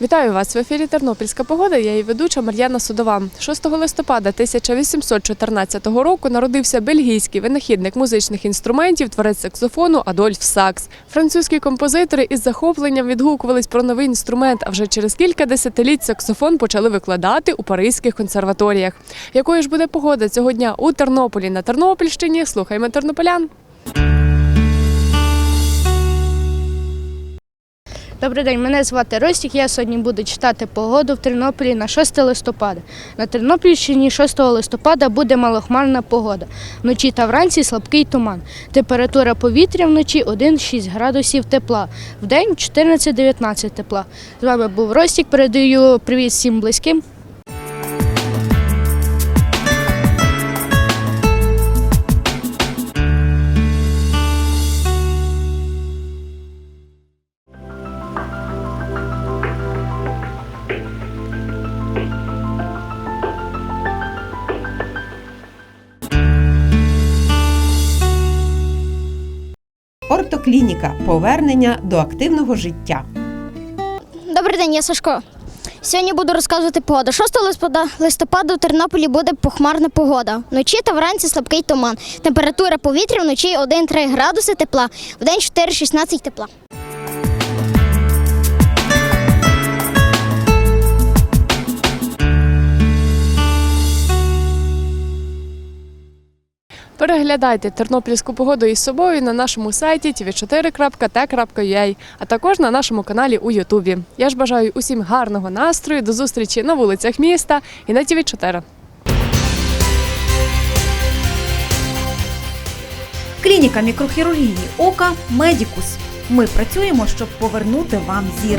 Вітаю вас в ефірі Тернопільська погода. Я її ведуча Мар'яна Судова. 6 листопада 1814 року народився бельгійський винахідник музичних інструментів, творець саксофону Адольф Сакс. Французькі композитори із захопленням відгукувались про новий інструмент. А вже через кілька десятиліть саксофон почали викладати у паризьких консерваторіях. Якою ж буде погода цього дня у Тернополі на Тернопільщині? Слухаймо тернополян. Добрий день, мене звати Ростік. Я сьогодні буду читати погоду в Тернополі на 6 листопада. На Тернопільщині 6 листопада буде малохмарна погода. Вночі та вранці слабкий туман. Температура повітря вночі 1-6 градусів тепла, вдень 14-19 тепла. З вами був Ростік. Передаю привіт всім близьким. Ортоклініка повернення до активного життя. Добрий день, я Сашко. Сьогодні буду розказувати погоду. 6 листопада, листопада у Тернополі буде похмарна погода. Вночі та вранці слабкий туман. Температура повітря вночі 1-3 градуси тепла, вдень 4-16 тепла. Переглядайте тернопільську погоду із собою на нашому сайті tv4.t.ua, а також на нашому каналі у Ютубі. Я ж бажаю усім гарного настрою, до зустрічі на вулицях міста і на ТВ4. Клініка мікрохірургії ока Медікус. Ми працюємо, щоб повернути вам зір.